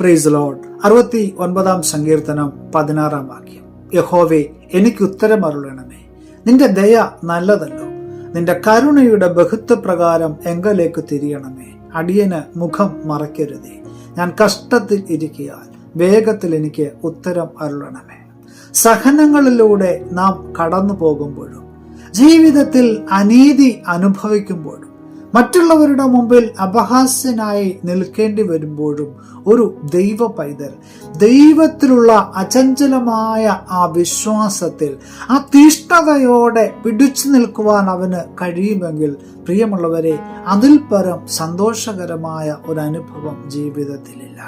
Price load അറുപത്തി ഒൻപതാം സങ്കീർത്തനം പതിനാറാം വാക്യം. യഹോവെ എനിക്ക് ഉത്തരം അരുളണമേ. നിന്റെ ദയ നല്ലതല്ലോ. നിന്റെ കരുണയുടെ ബഹുത്വപ്രകാരം എങ്കലേക്ക് തിരിയണമേ. അടിയന് മുഖം മറയ്ക്കരുതേ. ഞാൻ കഷ്ടത്തിൽ ഇരിക്കിയാൽ വേഗത്തിൽ എനിക്ക് ഉത്തരം അരുളണമേ. സഹനങ്ങളിലൂടെ നാം കടന്നു പോകുമ്പോഴും ജീവിതത്തിൽ അനീതി അനുഭവിക്കുമ്പോഴും മറ്റുള്ളവരുടെ മുമ്പിൽ അപഹാസ്യനായി നിൽക്കേണ്ടി വരുമ്പോഴും ഒരു ദൈവ പൈതൽ ദൈവത്തിലുള്ള അചഞ്ചലമായ ആ വിശ്വാസത്തിൽ ആ തീഷ്ണതയോടെ പിടിച്ചു നിൽക്കുവാൻ അവന് കഴിയുമെങ്കിൽ പ്രിയമുള്ളവരെ അതിൽ പരം സന്തോഷകരമായ ഒരു അനുഭവം ജീവിതത്തിലില്ല.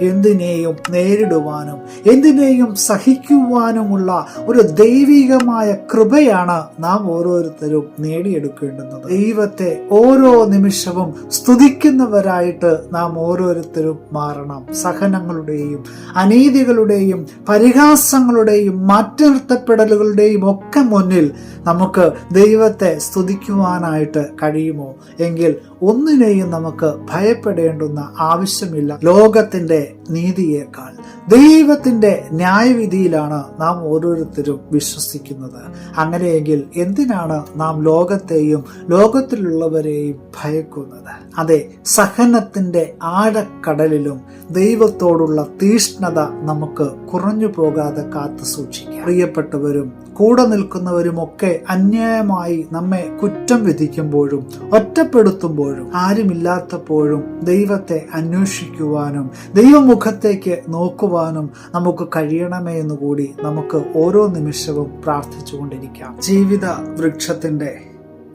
എന്തിനേയും നേരിടുവാനും എന്തിനേയും സഹിക്കുവാനുമുള്ള ഒരു ദൈവികമായ കൃപയാണ് നാം ഓരോരുത്തരും നേടിയെടുക്കേണ്ടുന്നത്. ദൈവത്തെ ഓരോ നിമിഷവും സ്തുതിക്കുന്നവരായിട്ട് നാം ഓരോരുത്തരും മാറണം. സഹനങ്ങളുടെയും അനീതികളുടെയും പരിഹാസങ്ങളുടെയും മാറ്റിനിർത്തപ്പെടലുകളുടെയും ഒക്കെ മുന്നിൽ നമുക്ക് ദൈവത്തെ സ്തുതിക്കുവാനായിട്ട് കഴിയുമോ? എങ്കിൽ ഒന്നിനെയും നമുക്ക് ഭയപ്പെടേണ്ടുന്ന ആവശ്യമില്ല. ലോകത്തിന്റെ നീതിയേക്കാൾ. ദൈവത്തിന്റെ ന്യായവിധിയിലാണ് നാം ഓരോരുത്തരും വിശ്വസിക്കുന്നത്. അങ്ങനെയെങ്കിൽ എന്തിനാണ് നാം ലോകത്തെയും ലോകത്തിലുള്ളവരെയും ഭയക്കുന്നത്. അതെ സഹനത്തിന്റെ ആഴക്കടലിലും ദൈവത്തോടുള്ള തീഷ്ണത നമുക്ക് കുറഞ്ഞു പോകാതെ കാത്തു സൂക്ഷിക്കാം. പ്രിയപ്പെട്ടവരും കൂടെ നിൽക്കുന്നവരുമൊക്കെ അന്യായമായി നമ്മെ കുറ്റം വിധിക്കുമ്പോഴും ഒറ്റപ്പെടുത്തുമ്പോഴും ആരുമില്ലാത്തപ്പോഴും ദൈവത്തെ അന്വേഷിക്കുവാനും ദൈവമുഖത്തേക്ക് നോക്കുവാനും നമുക്ക് കഴിയണമേ എന്ന് കൂടി നമുക്ക് ഓരോ നിമിഷവും പ്രാർത്ഥിച്ചുകൊണ്ടിരിക്കാം. ജീവിത വൃക്ഷത്തിന്റെ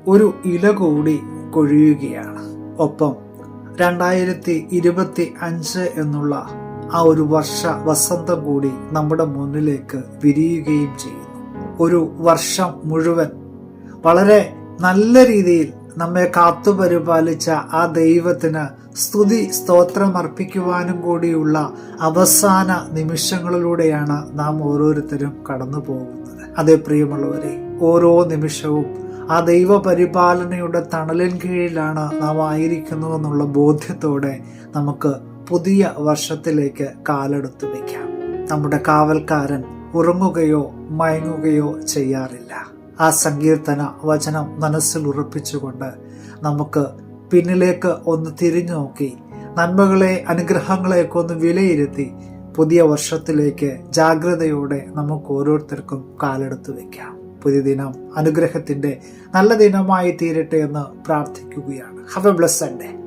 ഒരു ഇല കൂടി കൊഴിയുകയാണ്. ഒപ്പം രണ്ടായിരത്തി ഇരുപത്തി അഞ്ച് എന്നുള്ള ആ ഒരു വർഷ വസന്തം കൂടി നമ്മുടെ മുന്നിലേക്ക് വിരിയുകയും ചെയ്യുന്നു. ഒരു വർഷം മുഴുവൻ വളരെ നല്ല രീതിയിൽ നമ്മെ കാത്തുപരിപാലിച്ച ആ ദൈവത്തിന് സ്തുതി സ്തോത്രം അർപ്പിക്കുവാനും കൂടിയുള്ള അവസാന നിമിഷങ്ങളിലൂടെയാണ് നാം ഓരോരുത്തരും കടന്നു പോകുന്നത് അതേ പ്രിയമുള്ളവരെ ഓരോ നിമിഷവും ആ ദൈവ പരിപാലനയുടെ തണലിൻ കീഴിലാണ് നാം ആയിരിക്കുന്നുവെന്നുള്ള ബോധ്യത്തോടെ നമുക്ക് പുതിയ വർഷത്തിലേക്ക് കാലെടുത്തു വയ്ക്കാം. നമ്മുടെ കാവൽക്കാരൻ ഉറങ്ങുകയോ മയങ്ങുകയോ ചെയ്യാറില്ല. ആ സങ്കീർത്തന വചനം മനസ്സിൽ ഉറപ്പിച്ചുകൊണ്ട് നമുക്ക് പിന്നിലേക്ക് ഒന്ന് തിരിഞ്ഞു നോക്കി നന്മകളെ അനുഗ്രഹങ്ങളെയൊക്കെ ഒന്ന് വിലയിരുത്തി പുതിയ വർഷത്തിലേക്ക് ജാഗ്രതയോടെ നമുക്ക് ഓരോരുത്തർക്കും കാലെടുത്തു വെക്കാം പുതിയ ദിനം അനുഗ്രഹത്തിന്റെ നല്ല ദിനമായി തീരട്ടെ എന്ന് പ്രാർത്ഥിക്കുകയാണ്. Have A blessed day